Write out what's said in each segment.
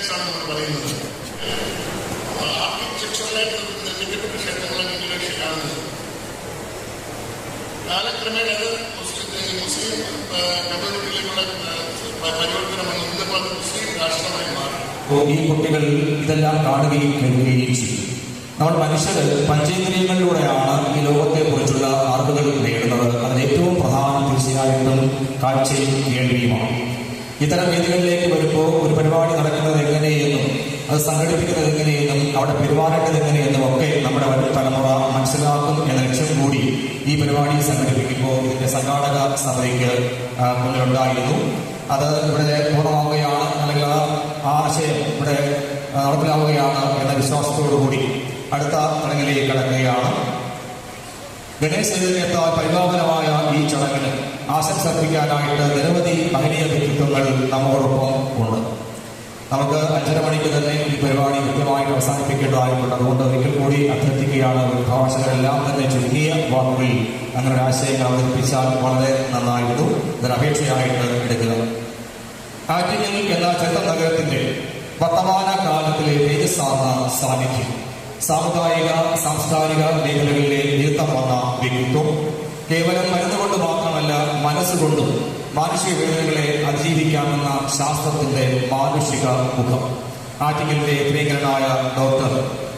വ്യാഖ്യാനിച്ചാണ് നമ്മൾ പറയുന്നത്. ആർക്കിടെക്ചറലായിട്ട് നിർമ്മിക്കപ്പെട്ട ക്ഷേത്രങ്ങളാണ് ഇംഗ്ലീഷ് കാണുന്നത് കാലക്രമേണ അത് മുസ്ലിം കമ്മ്യൂണിറ്റിയിലേക്കുള്ള പരിവർത്തനം ഇന്നിപ്പോൾ മുസ്ലിം രാഷ്ട്രമായി മാറി. ഈ കുട്ടികൾ ഇതെല്ലാം കാണുകയും കേൾക്കുകയും ചെയ്യും. നമ്മൾ മനുഷ്യർ പഞ്ചേന്ദ്രിയങ്ങളിലൂടെയാണ് ഈ ലോകത്തെ കുറിച്ചുള്ള അറിവുകൾ നേടുന്നത്. അതിന് ഏറ്റവും പ്രധാനം തീർച്ചയായിട്ടും കാഴ്ചയും കേൾവിയുമാണ് ഇത്തരം വേദികളിലേക്ക് വരുമ്പോൾ ഒരു പരിപാടി നടക്കുന്നത് എങ്ങനെയെന്നും അത് സംഘടിപ്പിക്കുന്നത് എങ്ങനെയെന്നും അവിടെ പെരുമാറേണ്ടത് എങ്ങനെയെന്നും ഒക്കെ നമ്മുടെ വരും തലമുറ മനസ്സിലാക്കും എന്ന ലക്ഷ്യം കൂടി ഈ പരിപാടി സംഘടിപ്പിക്കുമ്പോൾ ഇതിന്റെ സംഘാടക സഭയ്ക്ക് മുന്നിലുണ്ടായിരുന്നു. അത് ഇവിടെ പൂർണമാവുകയാണ് അല്ലെങ്കിൽ ആ ആശയം ഇവിടെ നടപ്പിലാവുകയാണ് എന്ന വിശ്വാസത്തോടു കൂടി അടുത്ത ചടങ്ങിലേക്ക് കടക്കുകയാണ്. ഗണേശ ചൈതന്യത്താൽ പരിപാവനമായ ഈ ചടങ്ങിന് ആശംസർപ്പിക്കാനായിട്ട് നിരവധി മഹനീയ വ്യക്തിത്വങ്ങൾ നമ്മോടൊപ്പം ഉണ്ട്. നമുക്ക് അഞ്ചര മണിക്ക് തന്നെ ഈ പരിപാടി കൃത്യമായിട്ട് അവസാനിപ്പിക്കേണ്ടതായിട്ടുണ്ട്. അതുകൊണ്ട് ഒരിക്കൽ കൂടി അഭ്യർത്ഥിക്കുകയാണ് പ്രഭാഷകരെല്ലാം തന്നെ ചുരുങ്ങിയ വാക്കുകളിൽ അങ്ങനെ ഒരു ആശയങ്ങൾ അവതരിപ്പിച്ചാൽ വളരെ നന്നായിരുന്നു. ഇതൊരു അപേക്ഷയായിട്ട് എടുക്കുക. ആറ്റിങ്ങൽ എന്ന ചരിത്ര നഗരത്തിന്റെ വർത്തമാന കാലത്തിലെ തേജസ്സാർന്ന സാന്നിധ്യം. സാമുദായിക സാംസ്കാരിക മേഖലകളിലെ നീർത്തം വന്ന വ്യക്തിത്വം കേവലം മരുന്നുകൊണ്ട് മാത്രമല്ല മനസ്സുകൊണ്ടും മാനുഷിക വേദനകളെ അതിജീവിക്കാമെന്ന ശാസ്ത്രത്തിന്റെ മാനുഷിക മുഖം. ആറ്റിങ്ങലിന്റെ പ്രിയങ്കരനായ ഡോക്ടർ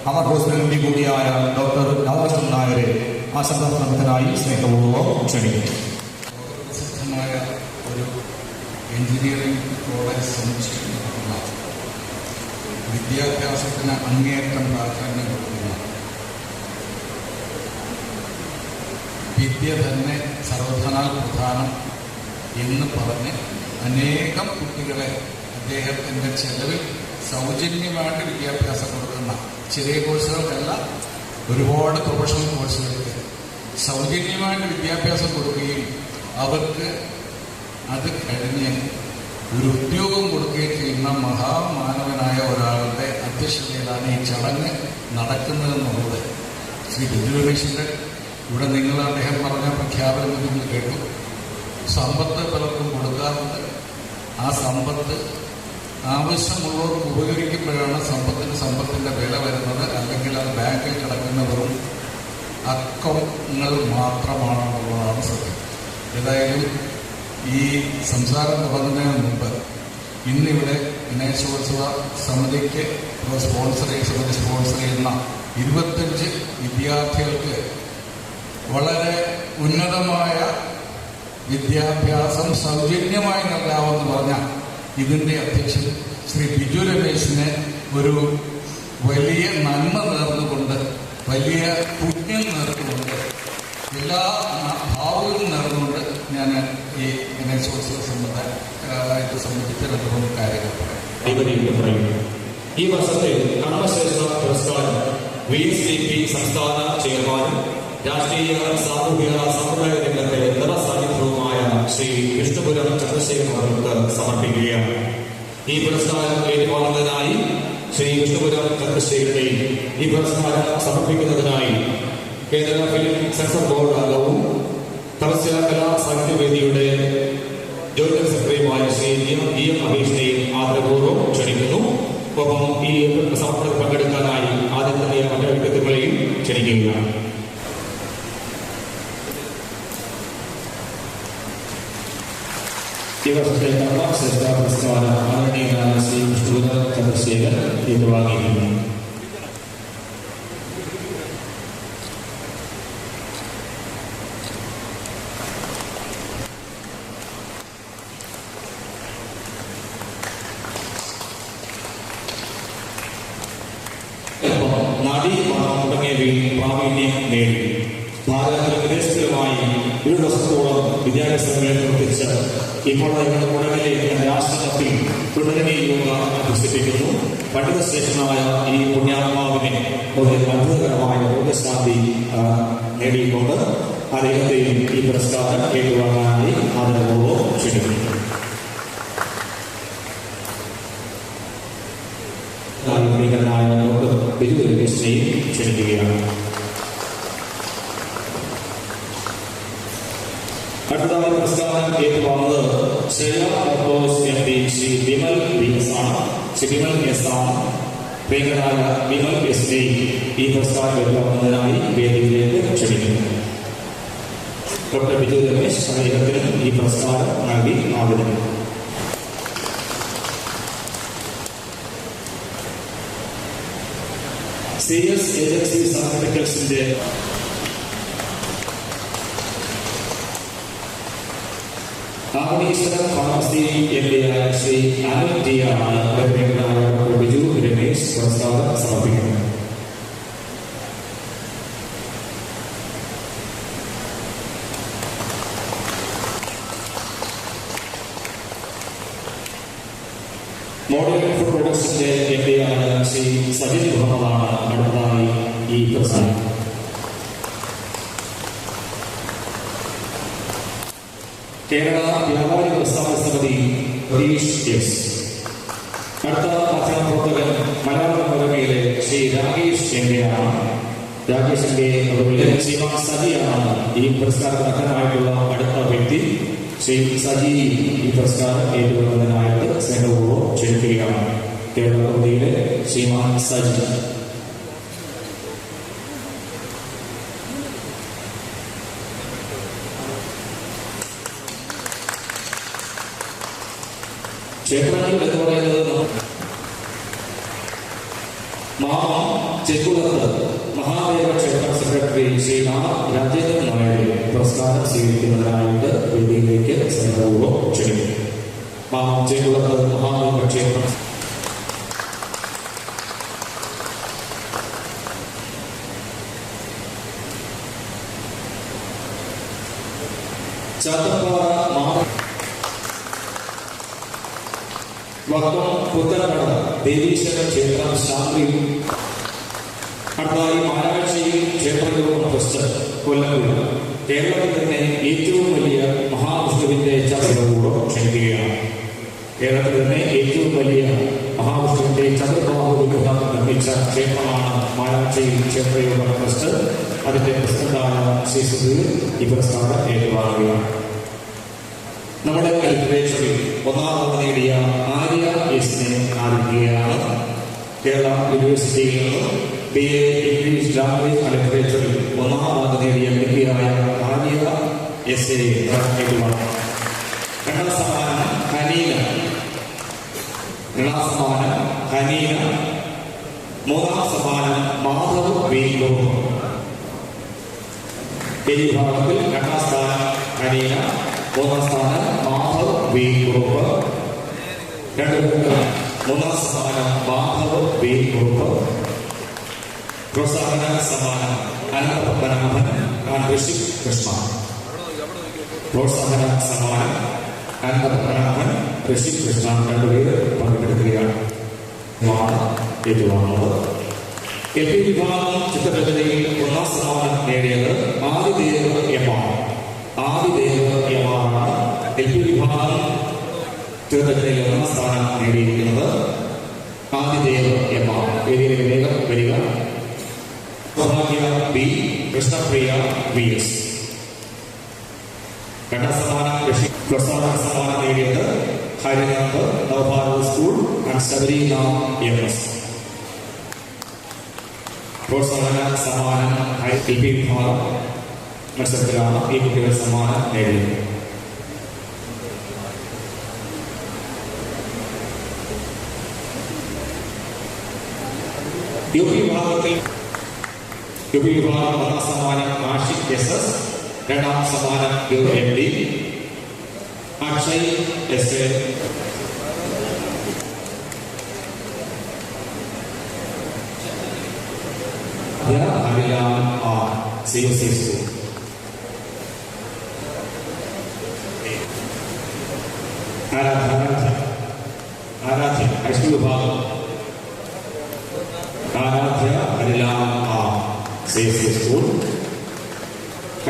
അമർ ഹോസ്പിറ്റലിന്റെ കൂടിയായ ഡോക്ടർ രാമകൃഷ്ണൻ നായരെ ആശംസാസനത്തിനായി സ്നേഹപൂർവം പ്രസിദ്ധമായ ഒരു എഞ്ചിനീയറിംഗ് കോളേജ് സമുച്ചയം വിദ്യാഭ്യാസത്തിന് അങ്ങേയറ്റം പ്രാധാന്യം കൊടുക്കുന്ന വിദ്യ തന്നെ സർവധനാൽ പ്രധാനം എന്ന് പറഞ്ഞ് അനേകം കുട്ടികളെ അദ്ദേഹത്തിന്റെ ചെലവിൽ സൗജന്യമായിട്ട് വിദ്യാഭ്യാസം കൊടുക്കുന്ന ചെറിയ കോഴ്സുകൾക്കല്ല ഒരുപാട് പ്രൊഫഷണൽ കോഴ്സുകൾക്ക് സൗജന്യമായിട്ട് വിദ്യാഭ്യാസം കൊടുക്കുകയും അവർക്ക് അത് കഴിഞ്ഞ് ഒരു ഉദ്യോഗം കൊടുക്കുകയും ചെയ്യുന്ന മഹാമാനവനായ ഒരാളുടെ അധ്യക്ഷതയിലാണ് ഈ ചടങ്ങ് നടക്കുന്നതെന്നുള്ളത് ശ്രീ ബിജു രമേശിന്റെ ഇവിടെ നിങ്ങൾ അദ്ദേഹം പറഞ്ഞ പ്രഖ്യാപനം നിങ്ങൾ കേട്ടു. സമ്പത്ത് പലർക്കും കൊടുക്കാറുണ്ട്. ആ സമ്പത്ത് ആവശ്യമുള്ളവർക്ക് ഉപകരിക്കുമ്പോഴാണ് സമ്പത്തിന് സമ്പത്തിന്റെ വില വരുന്നത്. അല്ലെങ്കിൽ അത് ബാങ്കിൽ കിടക്കുന്നവരും അക്കങ്ങൾ മാത്രമാണെന്നുള്ളതാണ് സത്യം. ഏതായാലും ഈ സംസാരം തുടങ്ങുന്നതിന് മുമ്പ് ഇന്നിവിടെ ഗണേശോത്സവ സമിതിക്ക് സ്പോൺസർ ചെയ്യുന്ന സ്പോൺസർ ചെയ്യുന്ന ഇരുപത്തഞ്ച് വിദ്യാർത്ഥികൾക്ക് വളരെ ഉന്നതമായ വിദ്യാഭ്യാസം സൗജന്യമായി നൽകാമെന്ന് പറഞ്ഞ ഇതിന്റെ അധ്യക്ഷൻ ശ്രീ ബിജു രമേശിന് ഒരു വലിയ നന്മ നേർന്നുകൊണ്ട് വലിയ പുണ്യം നേർന്നുകൊണ്ട് എല്ലാ ഭാവവും നേർന്നുകൊണ്ട് ഞാൻ ഈ ഗണേശോത്സവ സംബന്ധ ഇത് സംബന്ധിച്ച് രണ്ട് മൂന്ന് കാര്യങ്ങൾ പറയാം. ഈ വർഷത്തെ കർമ്മശ്രേഷ്ഠ പുരസ്കാരം വി എസ് പി സംസ്ഥാന ചെയർമാനും രാഷ്ട്രീയ സാമൂഹിക സമുദായ രംഗത്തെ നിറസാന്നിധ്യവുമായ ശ്രീ വിഷ്ണുപുരം ചന്ദ്രശേഖരൻ അവർക്ക് സമർപ്പിക്കുകയാണ്. ഈ പുരസ്കാരം ഏറ്റുവാങ്ങുന്നതിനായി ശ്രീ വിഷ്ണുപുരം ചന്ദ്രശേഖരനെയും ഈ പുരസ്കാരം സമർപ്പിക്കുന്നതിനായി കേന്ദ്ര ഫിലിം സെൻസർ ബോർഡ് അംഗവും തപസ്യ കലാ സാഹിത്യവേദിയുടെ ജോയിന്റ് സെക്രട്ടറിയുമായ ശ്രീ ജി എം മഹേഷിനെയും ആദരപൂർവം ക്ഷണിക്കുന്നു. ഒപ്പം ഈ സമർപ്പണത്തിൽ പങ്കെടുക്കാനായി ആദ്യം തന്നെ മറ്റു വ്യക്തിത്വങ്ങളെയും ക്ഷണിക്കുകയാണ്. വർഷത്തെ കർമ്മശ്രേഷ്ഠ പുരസ്കാരം ആദരണീയനായ ശ്രീ വിഷ്ണുവിന് ചന്ദ്രശേഖർ ഏറ്റുവാങ്ങിയിരുന്നു നടി മണം തുടങ്ങിയവയിൽ പ്രാവീണ്യം നേടി ഭാരതത്തിലും വിദേശത്തിലുമായി ഒരു വർഷത്തോളം വിദ്യാഭ്യാസങ്ങളെ പ്രവർത്തിച്ച് ഇപ്പോൾ ഞങ്ങളുടെ കുടകിലെ രാഷ്ട്രത്തിൽ തുടരണി യോഗ അഭ്യസിപ്പിക്കുന്നു പണ്ഡിതശ്രേഷ്ഠനായ ഈ പുണ്യാത്മാവിനെ ഒരു അത്ഭുതകരമായ രോഗശാന്തി നേടിയിട്ടുണ്ട് അദ്ദേഹത്തെയും ഈ പുരസ്കാരം ഏറ്റുവാങ്ങാനായി ആദരപൂർവം ക്ഷണിക്കുന്നു ായ ഡോക്ടർ ബിജു രമേശിനെയും ക്ഷണിക്കുകയാണ് അടുത്തതായി പുരസ്കാരം ഏറ്റുവാങ്ങുന്നത് Shreya motors M Vimal V ആണ് വിമൽ എസ് ആണ് പ്രിയങ്കരായ ഈ ഏറ്റുവാങ്ങുന്നതിനായി വേദിയിലേക്ക് ക്ഷണിക്കുന്നു. ഡോക്ടർ ബിജു രമേശ് അദ്ദേഹത്തിനും ഈ പുരസ്കാരം നൽകി ആദരിക്കുന്നു. C S Avaneeswaram pharmacy M D ആയ ശ്രീ അനിൽ ടി ആണ് ബഹുമാനായ ഡോക്ടർ ബിജു രമേശ് പുരസ്കാരം പ്രൊഡക്ട്സിന്റെ എം ഡി ആയ ശ്രീ സജിൻ മുഹമ്മദാണ് അടുത്തതായി ഈ പുരസ്കാരം കേരള വ്യാപാരി പ്രസ്ഥാന സമിതി പ്രതീഷ് എസ്. അടുത്ത പ്രവർത്തകൻ മലയാള മനോരമയിലെ ശ്രീ രാകേഷ് എം ആണ് രാകേഷിന്റെ ശ്രീമാൻ സജിയാണ് ഈ പുരസ്കാരത്തിന് അർഹനായിട്ടുള്ള അടുത്ത വ്യക്തി. ശ്രീ സജി ഈ പുരസ്കാരം ഏറ്റുകൊള്ളുന്നതിനായിട്ട് സ്നേഹപൂർവം ക്ഷണിക്കുകയാണ് കേരള പ്രതിയിലെ ശ്രീമാൻ സജി. ക്ഷേത്രങ്ങൾ എന്ന് പറയുന്നത് മാമം ചെക്കുളത്ത് മഹാദേവ ക്ഷേത്ര സെക്രട്ടറി ശ്രീ ആർ രാജേന്ദ്രൻ നായർ പ്രസ്ഥാനം സ്വീകരിക്കുന്നതിനായിട്ട് വേദിയിലേക്ക് സ്നേഹപൂർവം ക്ഷണിക്കും. മാമം ചെക്കുളത്ത് മഹാദേവ ക്ഷേത്രം. ചാത്തപ്പാറ മാമ വക്കം പുത്തനകട ദേവീശ്വര ക്ഷേത്രം ശാന്തി. അടുത്തതായി മാരാഴ്ചയിൽ ക്ഷേത്രയോഗം ഫസ്റ്റ് കൊല്ലംകുള്ള കേരളത്തിൽ തന്നെ ഏറ്റവും വലിയ മഹാവിഷ്ണുവിന്റെ ചതുർഭൂടം ക്ഷണിക്കുകയാണ്. കേരളത്തിൽ തന്നെ ഏറ്റവും വലിയ മഹാവിഷ്ണുവിന്റെ ചതുർബാഹു നിർമ്മിച്ച ക്ഷേത്രമാണ് മാരാഴ്ചയിൽ ക്ഷേത്രയോഗം ട്രസ്റ്റ്. അതിന്റെ പ്രസിഡന്റായ ശ്രീ സുധീർ ഈ പുരസ്കാരം ഏറ്റുവാങ്ങുകയാണ്. നമ്മുടെ ലിറ്ററേച്ചറിൽ ഒന്നാമത് നേടിയ ആര്യ എസിനെ ആരംഭിക്കുകയാണ് കേരള യൂണിവേഴ്സിറ്റിയിൽ നിന്നും B A English language and ലിറ്ററേച്ചറിൽ ഒന്നാമത് നേടിയ വ്യക്തിയായ ആര്യ എസ് എ രണ്ടാം സമ്മാനം ഹനീന. രണ്ടാം സമ്മാനം ഹനീന. മൂന്നാം സമ്മാനം മാധവ് വീണ്ടു ഈ വിഭാഗത്തിൽ രണ്ടാം സ്ഥാനം ഹനീന. മൂന്നാം സ്ഥാനം മാധവ് ഗ്രൂപ്പ് രണ്ട് മൂന്നാം സമ്മാനം മാധവ് വി ഗ്രൂപ്പ് പ്രോത്സാഹന സമ്മാനം അനന്തപത്മനാഭൻ ഋഷിക് കൃഷ്ണ. പ്രോത്സാഹന സമ്മാനം അനന്തപത്മനാഭൻ ഋഷിക് കൃഷ്ണ രണ്ടുപേര് പങ്കെടുക്കുകയാണ്. ഏറ്റുവാങ്ങുന്നത്. എൽ പി വിഭാഗം ചിത്രരചനയിൽ ഒന്നാം സമ്മാനം നേടിയത് ആദിദേവ് എം ആണ് ആദിദേവ് എം എൽ പി വിഭാഗം ചിത്രരചനയിൽ ഒന്നാം സ്ഥാനം നേടിയിരിക്കുന്നത് ആദിദേവ് വേദിയിലേക്ക് വേഗം വരിക ബി കൃഷ്ണപ്രിയ വി എസ് രണ്ടാം സമ്മാനം ഋഷി പ്രോത്സാഹന സമ്മാനം നേടിയത് Harinath school and Shabarina M S പ്രോത്സാഹന സമ്മാനം ടി പി വിഭാഗം മത്സരത്തിലാണ് ഈ കുട്ടികൾ സമ്മാനം നേടിയത് യു പി വിഭാഗത്തിൽ യു പി വിഭാഗം ഒന്നാം സമ്മാനം ആഷിഖ് എസ് എസ് രണ്ടാം സമ്മാനം U M D Akshay S A Harilal R C S C school Aradhya Aradhya Aradhya high school വിഭാഗം Aradhya Harilal R C S C school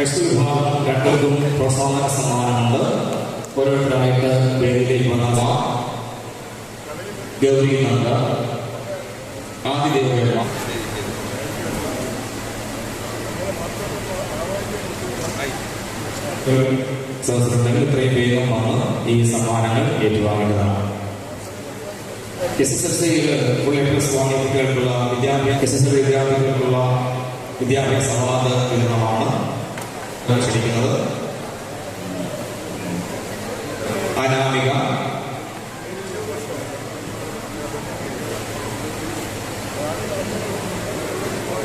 high school വിഭാഗം രണ്ടുപേർക്കും പ്രോത്സാഹന സമ്മാനമുണ്ട് ഓരോരുത്തരായിട്ട് വേദിയിലേക്ക് വന്ന ഗൗരി നന്ദ ആദിദേവ സദസ്സിലുണ്ടെങ്കിൽ ഇത്രയും വേഗം വന്ന് ഈ സമ്മാനങ്ങൾ ഏറ്റുവാങ്ങേണ്ടതാണ് എസ് എസ് എൽ സിയിൽ ഫുൾ എ പ്ലസ് വാങ്ങിയ കുട്ടികൾക്കുള്ള വിദ്യാഭ്യാസ എസ് എസ് എൽ വിദ്യാർത്ഥികൾക്കുള്ള വിദ്യാഭ്യാസ സമ്മാന വിതരണമാണ് ക്ഷണിക്കുന്നത് അനാമിക.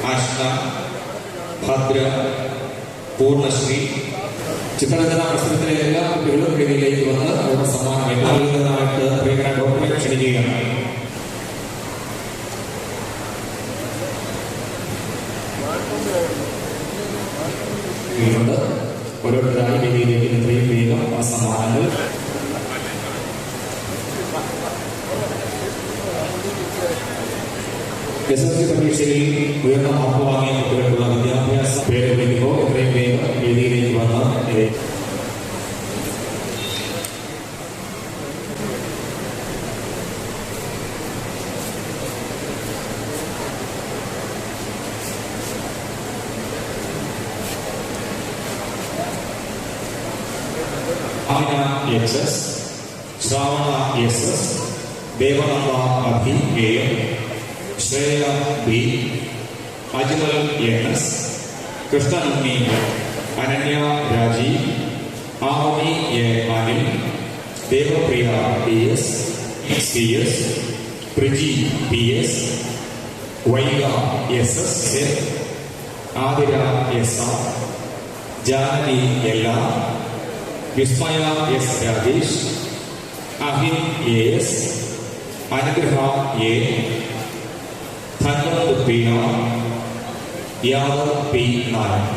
ആഷ്ന ഭദ്ര. പൂർണശ്രീ ചിത്രരചന മത്സരത്തിലെ എല്ലാ കുട്ടികളും വേദിയിലേക്ക് വന്ന് അവരുടെ സമ്മാനം നൽകുന്നതായിട്ട് ഡോക്ടറെ ക്ഷണിക്കുകയാണ്. ഉണ്ട് ഓരോരുത്തരായി വേദിയിലേക്ക് എത്രയും വേഗം ആ സമ്മാനങ്ങൾ എസ് എസ് സി പരീക്ഷയിൽ ഉയർന്ന മാർക്ക് വാങ്ങിയ കുട്ടികൾക്കുള്ള വിദ്യാഭ്യാസ പേര് വിളിക്കുമ്പോൾ എത്രയും വേഗം വേദിയിലേക്ക് വന്ന് ഏ- Amina H S Shravana S S Devananda Abhi A M Shreya B Ajmal N S Krishnanunni Ananya Rajeev Avani A Anil Devapriya P S C S Priji P S Vaiga S S Athira S R Janaki എല്ലാ Vismaya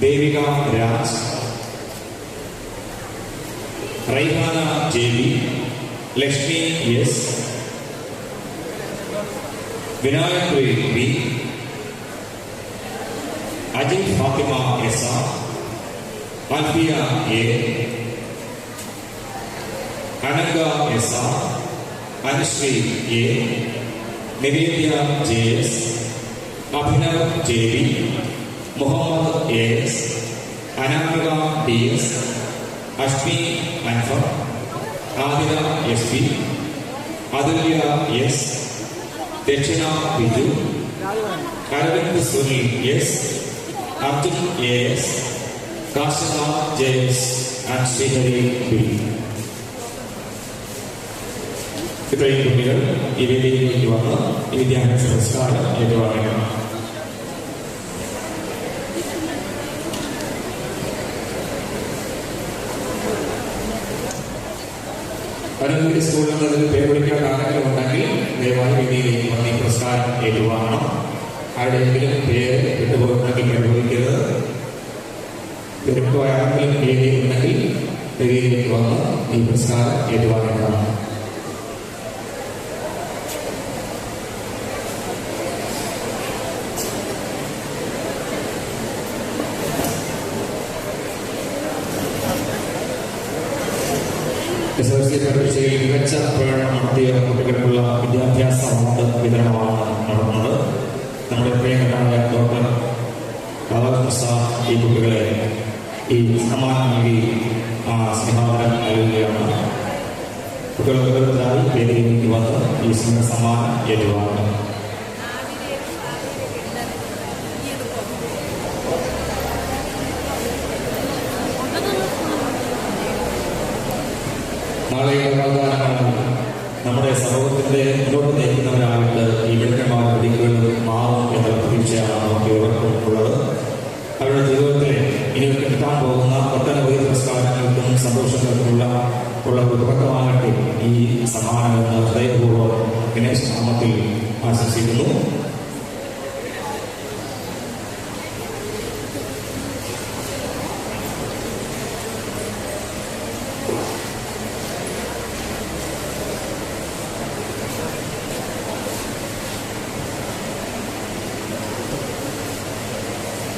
Devika Raj. Raihana J B Lakshmi S Vinayak B Ajith Fathima S. R. Alfiya A. Ananga S. R. Anusree A. Nivedya J. S. Abhinav J. B Muhammad A S Anamika D S Ashmi Anfar Athira S P Athulya S Dakshina Biju Aravind Sunil S Arjun A S Kashinath James and Sreehari B ഇത്രയും കുട്ടികൾ ഈ വേദിയിലേക്ക് വന്ന് ഈ വിദ്യാഭ്യാസ പുരസ്കാരം ഏറ്റുവാങ്ങണം പരമ്പര സ്കൂളിൽ നിന്ന് പേര് വിളിക്കേണ്ട ആരെങ്കിലും ഉണ്ടെങ്കിൽ ദയവായി വേദിയിലേക്ക് വന്ന് ഈ പുരസ്കാരം ഏറ്റുവാങ്ങണം. ആരുടെയെങ്കിലും പേര് വിട്ടുപോയിട്ടുണ്ടെങ്കിൽ പരിഭവിക്കരുത് തിരക്കുപോയ ആരെങ്കിലും വേദിയിൽ ഉണ്ടെങ്കിൽ വേദിയിലേക്ക് വന്ന് ഈ പുരസ്കാരം ഏറ്റുവാങ്ങേണ്ടതാണ് എസ് എൽ സി പരീക്ഷയിൽ മികച്ച പ്രകടനം നടത്തിയ കുട്ടികൾക്കുള്ള വിദ്യാഭ്യാസ അവാർഡ് വിതരണമാണ് നടന്നത് നമ്മുടെ പ്രിയങ്കരായ ഡോക്ടർ സാർ ഈ കുട്ടികളെ ഈ സമ്മാനം നൽകി ആ സ്നേഹാദരം നൽകുകയാണ് കുട്ടികളുടെ വേദിയിലേക്ക് വന്ന് ഈ സ്നേഹ സമ്മാനം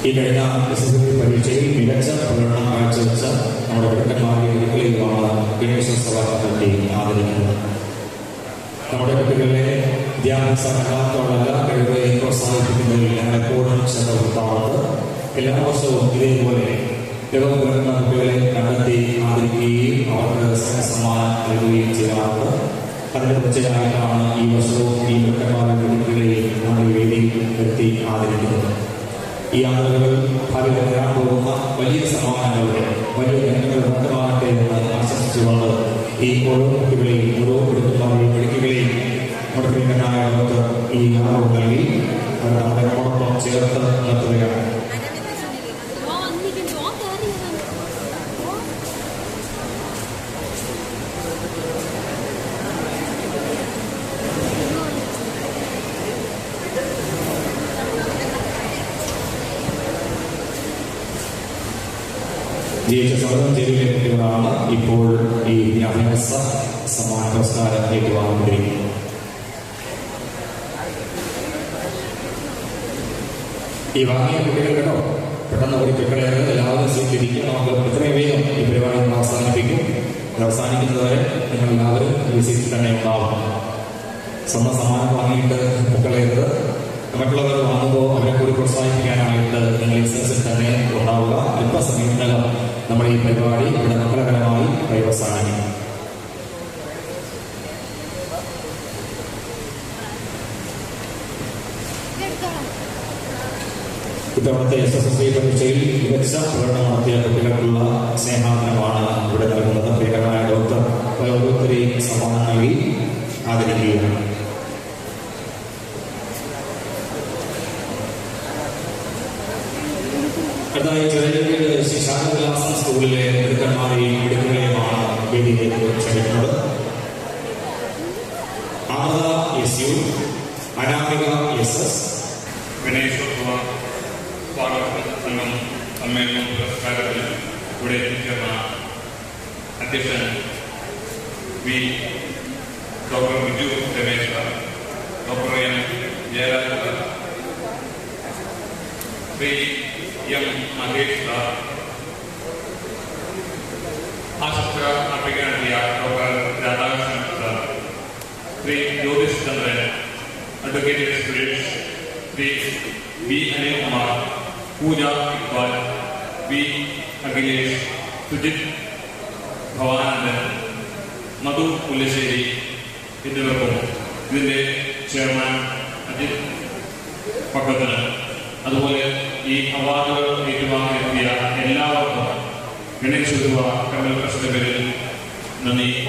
ഈ കഴിഞ്ഞ എസ് എസ് എൽ സി പരീക്ഷയിൽ മികച്ച പ്രകടനം കാഴ്ചവെച്ച നമ്മുടെ ഭക്തന്മാരെ ഒരിക്കലുമാണ് ഗണേശ സഭാപതി ആദരിക്കുന്നത് നമ്മുടെ കുട്ടികളെ വിദ്യാഭ്യാസ രംഗത്തോടുള്ള കഴിവുകളെ പ്രോത്സാഹിപ്പിക്കുന്നതിൽ ഞങ്ങൾ എപ്പോഴും ശ്രദ്ധ പുലർത്താറുണ്ട് എല്ലാ വർഷവും ഇതേപോലെ ലോകം പുലർത്തുന്ന കുട്ടികളെ കണ്ടെത്തി ആദരിക്കുകയും അവർക്ക് സമ്മാനം നൽകുകയും ചെയ്യാറുണ്ട്. അതിന്റെ തുടർച്ചയായിട്ടാണ് ഈ വർഷവും ഈ ഭക്തന്മാരുടെ കുട്ടികളെയും നമ്മുടെ വേദിയിൽ എത്തി ആദരിക്കുന്നത്. ഈ ആളുകൾ ഭാവിയിൽ വരാൻ പോകുന്ന വലിയ സമ്മാനങ്ങളുടെ വലിയ ജനങ്ങളുടെ ബന്ധമാകട്ടെ എന്ന് ആശംസിച്ചുകൊണ്ട് ഈ ഓരോ കുട്ടികളെയും ഓരോ കുടുംബക്കാരെയും പഠിക്കുകയും പ്രിയങ്കനായ ഈ ആദരവ് നൽകി. അവർ നമ്മുടെ നമ്മോടൊപ്പം ചേർത്ത് നിർത്തുകയാണ്. ജയിച്ച സ്വർണം ജയിലിലെ കുട്ടികളാണ് ഇപ്പോൾ ഈ വിദ്യാഭ്യാസ സമ്മാന പുരസ്കാരം ഏറ്റുവാങ്ങിക്കൊണ്ടിരിക്കുന്നത് ഈ വാങ്ങിയ കുട്ടികൾ കേട്ടോ പെട്ടെന്ന് ഒരു കുട്ടികളെ എല്ലാവരും സ്വീകരിക്കും നമുക്ക് എത്രയും വേഗം ഈ പരിപാടി നമ്മൾ അവസാനിപ്പിക്കും. അവസാനിക്കുന്നതുവരെ നിങ്ങൾ എല്ലാവരും ഈ സീറ്റിൽ തന്നെ ഉണ്ടാവും. സ്വന്തം സമ്മാനം വാങ്ങിയിട്ട് മക്കളേത് മറ്റുള്ളവർ വാങ്ങുമ്പോൾ അവരെ കൂടി പ്രോത്സാഹിപ്പിക്കാനായിട്ട് നിങ്ങൾ ഈ സെൻസിൽ തന്നെ ഉണ്ടാവുക. അല്പസമയം ഈ പരിപാടി ഇവിടെ മംഗളകരമായി പര്യവസാനിക്കും ഇത്തവണത്തെ എസ് എസ് എസ് സി പരീക്ഷയിൽ മികച്ച പ്രകടനം നടത്തിയ കുട്ടികൾക്കുള്ള സ്നേഹാദനമാണ് ഇവിടെ നൽകുന്നത്. പ്രിയകരമായ ഡോക്ടർ ഓരോരുത്തരെയും സമ്മാനം നൽകി ആദരിക്കുകയാണ് അടുത്തതായി ചെറിയ ശ്രീ ശാന്തവിലാസം സ്കൂളിലെ മിടുക്കന്മാരെയും മിടുക്കുകളെയുമാണ് വേദിയിലേക്ക് ക്ഷണിക്കുന്നത് Amritha S U Anamika S S Ganeshotsava സ്വാഗത സംഘം സമ്മേളനം പുരസ്കാരത്തിൽ ഇവിടെ എത്തിച്ചേർന്ന അധ്യക്ഷൻ V. Doctor Biju Ramesh doctor M. Jayaraj Shri M. Mahesh sir, ആശംസ Shri Jyothish Chandran advocate Suresh Shri V Anilkumar Pooja Iqbal V Akhilesh Sujith Bhavanandan Madhu Pullassery എന്നിവർക്കും ഇതിന്റെ ചെയർമാൻ അജിത് പക്കത്തിന്. അതുപോലെ ഈ അവാർഡുകൾ ഏറ്റുവാങ്ങിയെത്തിയ എല്ലാവർക്കും ഗണേശ് കമൽ ട്രസ്റ്റിന്റെ പേരിൽ Money.